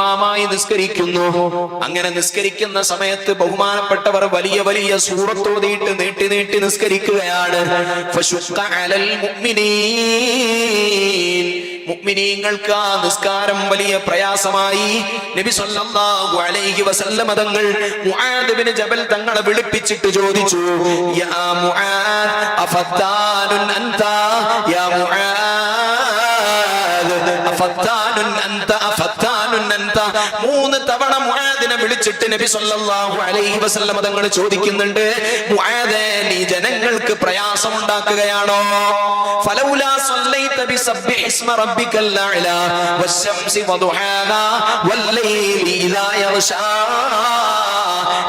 മാമായി നിസ്കരിക്കുന്നു. അങ്ങനെ നിസ്കരിക്കുന്ന സമയത്ത് ബഹുമാനപ്പെട്ടവർ വലിയ വലിയ സൂറത്തോതിയിട്ട് നീട്ടി നീട്ടി നിസ്കരിക്കുകയാണ്. മുഅ്മിനീങ്ങൾക്ക് ആ നിസ്കാരം വലിയ പ്രയാസമായി. നബി സല്ലല്ലാഹു അലൈഹി വസല്ലമ തങ്ങൾ മുആദ് ജബൽ തങ്ങളെ വിളിപ്പിച്ചിട്ട് ചോദിച്ചു യാ മുആദ് അഫത്താനുൻ അൻത? യാ മുആദ് അഫത്താനുൻ അൻത? മൂന്ന് തവണ മുആദിനെ വിളിച്ചിട്ട് നബി സല്ലല്ലാഹു അലൈഹി വസല്ലം തങ്ങൾ ചോദിക്കുന്നുണ്ട് മുആദേ നീ ജനങ്ങൾക്ക് പ്രയാസം ഉണ്ടാക്കുകയാണോ ഫലൗലാ സല്ലൈത ബിസബ്ബിഹ് ഇസ്മ റബ്ബിക്കൽ അഅല വശംസി വദുഹാഹാ വല്ലൈലി ഇദാ യഗ്ശാ.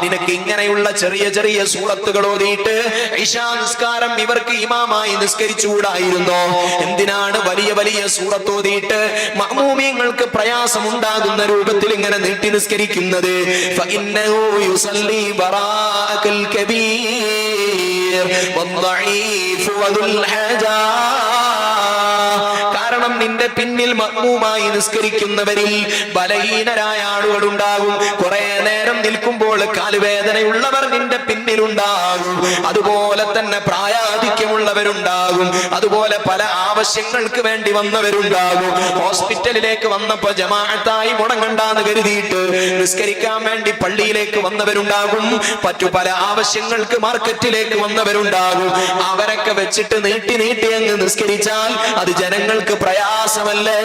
നിനക്ക് ഇങ്ങനെയുള്ള ചെറിയ ചെറിയ സൂറത്തുകൾ ഓതിയിട്ട് ഇഷാ നിസ്കാരം ഇവർക്ക് ഇമാമായി നിസ്കരിച്ചുകൂടായിരുന്നോ? എന്തിനാണ് വലിയ വലിയ സൂറത്ത് ഓതിയിട്ട് മഅ്മൂമിയങ്ങൾക്ക് പ്രയാസം ഉണ്ടാകുന്ന രൂപത്തിൽ ഇങ്ങനെ നീട്ടി നിസ്കരിക്കുന്നത്. കബീർ കാരണം നിന്റെ പിന്നിൽ മഗ്മൂമായി നിസ്കരിക്കുന്നവരിൽ ബലഹീനരായ ആളുകൾ ഉണ്ടാകും കുറെ നേരം നിൽക്കുമ്പോൾ കാലുവേദനയുള്ളവർ നിന്റെ പിന്നിലുണ്ടാകും. അതുപോലെ തന്നെ പ്രായാധിക്യമുള്ളവരുണ്ടാകും. അതുപോലെ പല ആവശ്യങ്ങൾക്ക് വേണ്ടി വന്നവരുണ്ടാകും. ഹോസ്പിറ്റലിലേക്ക് വന്നപ്പോ ജമാഅത്തായി മുടങ്ങണ്ടെന്ന് കരുതിയിട്ട് നിസ്കരിക്കാൻ വേണ്ടി പള്ളിയിലേക്ക് വന്നവരുണ്ടാകും. മറ്റു പല ആവശ്യങ്ങൾക്ക് മാർക്കറ്റിലേക്ക് വന്നവരുണ്ടാകും. അവരൊക്കെ വെച്ചിട്ട് നീട്ടി നീട്ടി അങ്ങ് നിസ്കരിച്ചാൽ അത് ജനങ്ങൾക്ക് പ്രയാസമല്ലേ.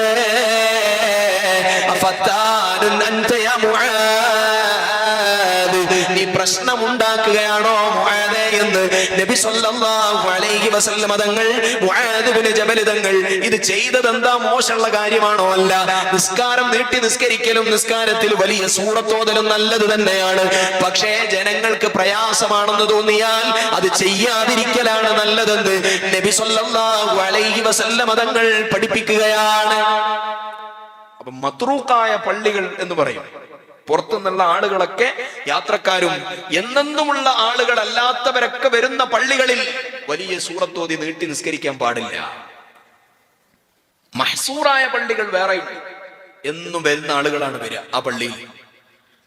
നീ പ്രശ്നമുണ്ടാക്കുകയാണോ മുആദേ എന്ന് നബി സല്ലല്ലാഹു അലൈഹി തങ്ങൾ ജബൽ തങ്ങൾ ഇത് ചെയ്തത് എന്താ മോശമുള്ള കാര്യമാണോ അല്ല? നിസ്കാരം നീട്ടി നിസ്കരിക്കലും നിസ്കാരത്തിൽ വലിയ സൂറത്തോതലും നല്ലത് തന്നെയാണ്. പക്ഷേ ജനങ്ങൾക്ക് പ്രയാസമാണെന്ന് തോന്നിയാൽ അത് ചെയ്യാതിരിക്കലാണ് നല്ലതെന്ന് നബി സല്ലല്ലാഹു അലൈഹി വസല്ലമ തങ്ങൾ പഠിപ്പിക്കുകയാണ്. അപ്പൊ മത്രൂക്കായ പള്ളികൾ എന്ന് പറയും. പുറത്തുനിന്നുള്ള ആളുകളൊക്കെ യാത്രക്കാരും എന്നെന്നുമുള്ള ആളുകളല്ലാത്തവരൊക്കെ വരുന്ന പള്ളികളിൽ വലിയ സൂറത്തോതി നീട്ടി നിസ്കരിക്കാൻ പാടില്ല. മഹസൂറായ പള്ളികൾ വേറെയുണ്ട് എന്നും വരുന്ന ആളുകളാണ് വരിക ആ പള്ളിയിൽ.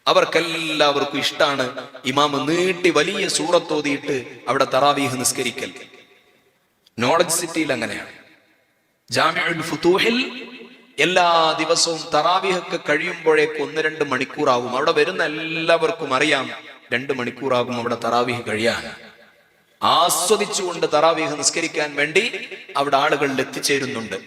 അവർക്കെല്ലാവർക്കും ഇഷ്ടമാണ് ഇമാമ് നീട്ടി വലിയ സൂറത്തോതിയിട്ട് അവിടെ തറാവീഹ് നിസ്കരിക്കൽ. നോളജ് സിറ്റിയിൽ അങ്ങനെയാണ്. ജാമിഉൽ ഫുതൂഹിൽ എല്ലാ ദിവസവും തറാവിഹൊക്കെ കഴിയുമ്പോഴേക്ക് ഒന്ന് രണ്ട് മണിക്കൂറാകും അവിടെ വരുന്ന എല്ലാവർക്കും അറിയാം രണ്ട് മണിക്കൂറാകും അവിടെ തറാവിഹ് കഴിയാൻ. ആസ്വദിച്ചുകൊണ്ട് തറാവിഹ് നിസ്കരിക്കാൻ വേണ്ടി അവിടെ ആളുകളിൽ എത്തിച്ചേരുന്നുണ്ട്.